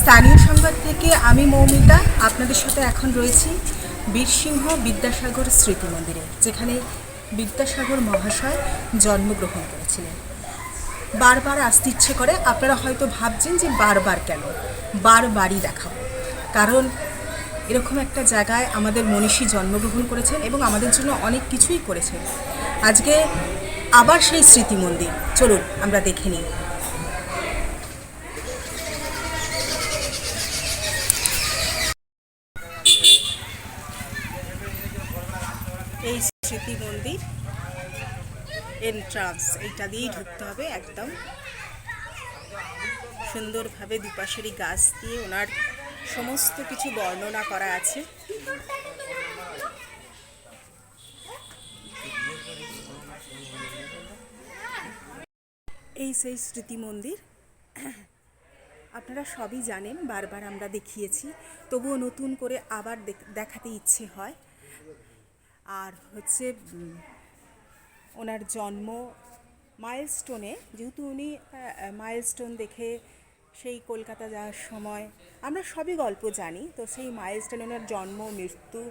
স্থানীয় সংবাদ থেকে আমি মৌমিতা, আপনাদের সাথে এখন রয়েছি বীরসিংহ বিদ্যাসাগর স্মৃতি মন্দিরে, যেখানে বিদ্যাসাগর মহাশয় জন্মগ্রহণ করেছিলেন। বারবার আসতে ইচ্ছে করে, আপনারা হয়তো ভাবছেন যে বারবার কেন? বারবারই দেখাবো। কারণ এরকম একটা জায়গায় আমাদের মনীষী জন্মগ্রহণ করেছেন এবং আমাদের জন্য অনেক কিছুই করেছেন। আজকে আবার সেই স্মৃতি মন্দির। চলুন, আমরা দেখে নিই। এই স্মৃতি মন্দির এন্ট্রান্স এইটা দিয়েই ঢুকতে হবে একদম। সুন্দরভাবে দুপাশেরই গাছ দিয়ে ওনার সমস্ত কিছু বর্ণনা করা আছে। এই সেই স্মৃতি মন্দির আপনারা সবই জানেন, বারবার আমরা দেখিয়েছি, তবুও নতুন করে আবার দেখ- দেখাতে ইচ্ছে হয়। আর হচ্ছে ওনার জন্ম মাইলস্টোনে, যেহেতু উনি মাইলস্টোন দেখে সেই কলকাতা যাওয়ার সময়, আমরা সবই গল্প জানি, তো সেই মাইলস্টোনে ওনার জন্ম, মৃত্যু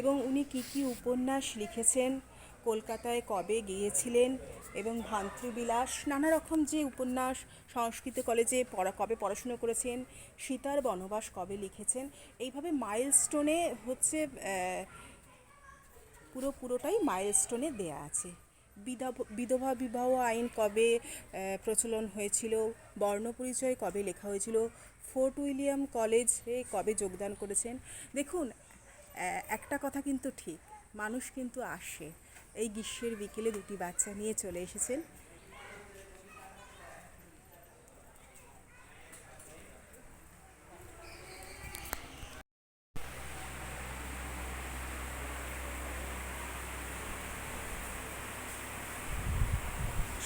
এবং উনি কী কী উপন্যাস লিখেছেন, কলকাতায় কবে গিয়েছিলেন এবং ভান্ত্রবিলাস নানা রকম যে উপন্যাস সংস্কৃত কলেজে পড়া, কবে পড়াশুনো করেছেন, সীতার বনবাস কবে লিখেছেন, এইভাবে মাইলস্টোনে হচ্ছে পুরো পুরোটাই মাইলস্টোনে দেয়া আছে। বিধব- বিবাহ আইন কবে প্রচলন হয়েছিল বর্ণপরিচয় কবে লেখা হয়েছিল, ফোর্ট উইলিয়াম কলেজে কবে যোগদান করেছেন? দেখুন একটা কথা কিন্তু ঠিক, মানুষ কিন্তু আসে। এই গ্রীষ্মের বিকেলে দুটি বাচ্চা নিয়ে চলে এসেছেন।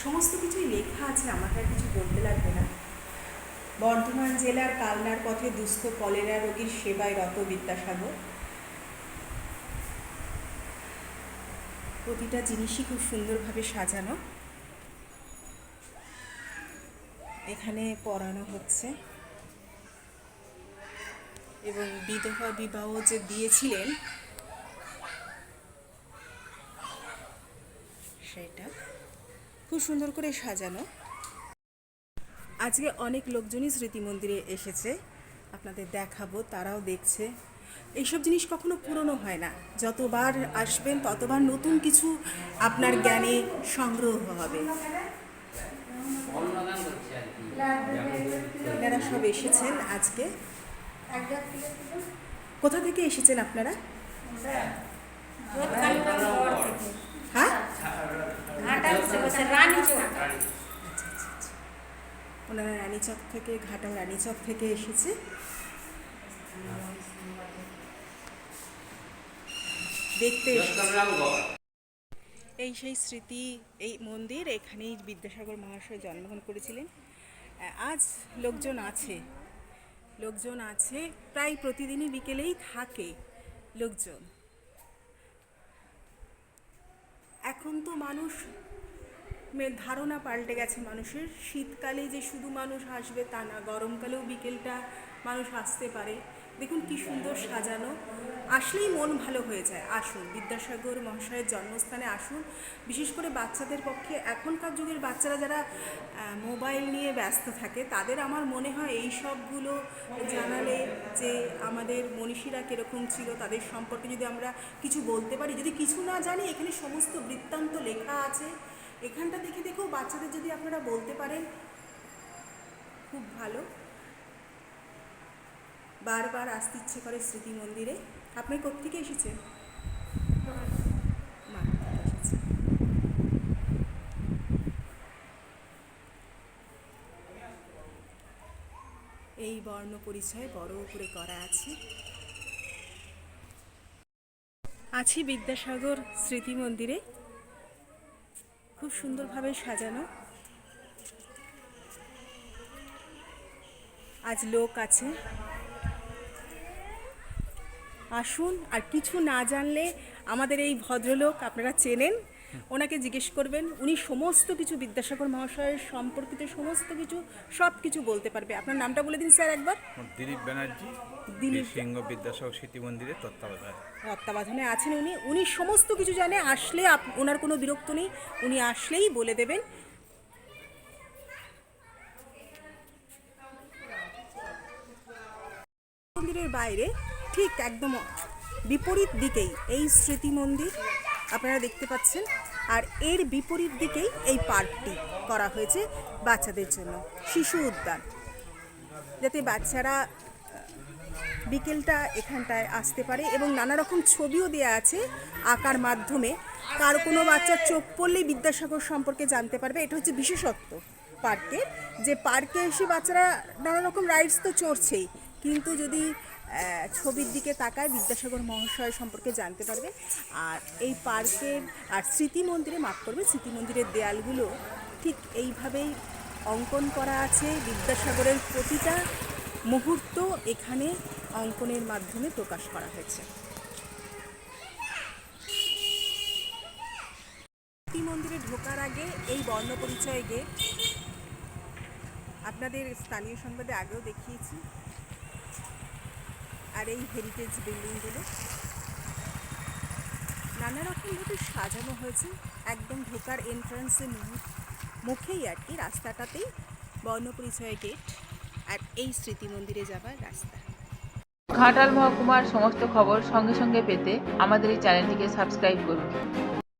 সমস্ত কিছুই লেখা আছে, আমাকে আর কিছু বলতে লাগবে না। বর্ধমান জেলার কালনার পথে দুস্থ কলেরা রোগীর সেবায় রত বিদ্যাসাগর। প্রতিটা জিনিসই খুব সুন্দরভাবে সাজানো। এখানে পড়ানো হচ্ছে। এবং বিধবা বিবাহ যে দিয়েছিলেন খুব সুন্দর করে সাজানো। আজকে অনেক লোকজনই স্মৃতি মন্দিরে এসেছে। আপনাদের দেখাবো, তারাও দেখছে। এইসব জিনিস কখনো পুরনো হয় না। যতবার আসবেন, ততবার নতুন কিছু আপনার জ্ঞানে সংগ্রহ হবে। এনারা সব এসেছেন আজকে। কোথা থেকে এসেছেন আপনারা হ্যাঁ ওনারা রানীচক থেকে, ঘাটাল রানীচক থেকে এসেছে। দেখতে। এই সেই স্মৃতি, এই মন্দির এখানেই বিদ্যাসাগর মহাশয় জন্মগ্রহণ করেছিলেন। আজ লোকজন আছে। লোকজন আছে, প্রায় প্রতিদিনই বিকেলেই থাকে লোকজন। এখন তো মানুষ ধারণা পাল্টে গেছে মানুষের। শীতকালে যে শুধু মানুষ আসবে তা না, গরমকালেও বিকেলটা মানুষ আসতে পারে। দেখুন কি সুন্দর সাজানো। আসলেই মন ভালো হয়ে যায়। আসুন, বিদ্যাসাগর মহাশয়ের জন্মস্থানে আসুন। বিশেষ করে বাচ্চাদের পক্ষে এখনকার যুগের বাচ্চারা যারা মোবাইল নিয়ে ব্যস্ত থাকে, তাদের আমার মনে হয় এই সবগুলো জানালে যে আমাদের মনীষীরা কীরকম ছিল, তাদের সম্পর্কে যদি আমরা কিছু বলতে পারি। যদি কিছু না জানি, এখানে সমস্ত বৃত্তান্ত লেখা আছে। এখানটা দেখে দেখেও বাচ্চাদের যদি আপনারা বলতে পারেন, খুব ভালো। বারবার আসতে ইচ্ছে করে স্মৃতি মন্দিরে। আপনি কোথেকে এসেছেন। এই বর্ণ পরিচয় বড় করে করা আছে। আছি বিদ্যাসাগর স্মৃতি মন্দিরে। খুব সুন্দরভাবে সাজানো। আজ লোক আছে। আসুন, আর কিছু না জানলে আমাদের এই ভদ্রলোক আপনারা চেনেন। ওনাকে জিজ্ঞেস করবেন উনি সমস্ত কিছু বিদ্যাসাগর মহাশয়ের সম্পর্কিত সমস্ত কিছু সব কিছু বলতে পারবে। আপনার নামটা বলে দিন স্যার একবার। দিলীপ ব্যানার্জি দিলীপ- সিংহ বিদ্যাসাগর স্মৃতি মন্দিরের তত্ত্বাবধায়ক। তত্ত্বাবধানে আছেন উনি। উনি সমস্ত কিছু জানে আসলে ওনার কোনো বিরক্ত নেই। উনি আসলেই বলে দেবেন। মন্দিরের বাইরে ঠিক একদম বিপরীত দিকেই এই স্মৃতি মন্দির। আপনারা দেখতে পাচ্ছেন। আর এর বিপরীত দিকেই এই পার্কটি করা হয়েছে বাচ্চাদের জন্য, শিশু উদ্যান। যাতে বাচ্চারা বিকেলটা এখানটায় আসতে পারে এবং নানা রকম ছবিও দেওয়া আছে আঁকার মাধ্যমে। কার কোনো বাচ্চার চোখ পড়লেই বিদ্যাসাগর সম্পর্কে জানতে পারবে। এটা হচ্ছে বিশেষত্ব পার্কে যে পার্কে এসে বাচ্চারা নানা রকম রাইডস তো চড়ছেই। কিন্তু যদি ছবির দিকে তাকায় বিদ্যাসাগর মহাশয় সম্পর্কে জানতে পারবে। আর এই পার্কের, আর স্মৃতি মন্দিরে, মাফ করবে, স্মৃতি মন্দিরের দেয়ালগুলো ঠিক এইভাবেই অঙ্কন করা আছে। বিদ্যাসাগরের প্রতিটা মুহূর্ত এখানে অঙ্কনের মাধ্যমে প্রকাশ করা হয়েছে। স্মৃতি মন্দিরে ঢোকার আগে এই বর্ণ পরিচয় আপনাদের স্থানীয় সংবাদে আগেও দেখিয়েছি। আর এই হেরিটেজ বিল্ডিংগুলো নানা রকমভাবে সাজানো হয়েছে, একদম ঢোকার এন্ট্রান্সে মুখেই আর কি রাস্তাটাতেই বর্ণপরিচয় গেট আর এই স্মৃতি মন্দিরে যাবার রাস্তা। ঘাটাল মহকুমার সমস্ত খবর সঙ্গে সঙ্গে পেতে আমাদের এই চ্যানেলটিকে সাবস্ক্রাইব করুন।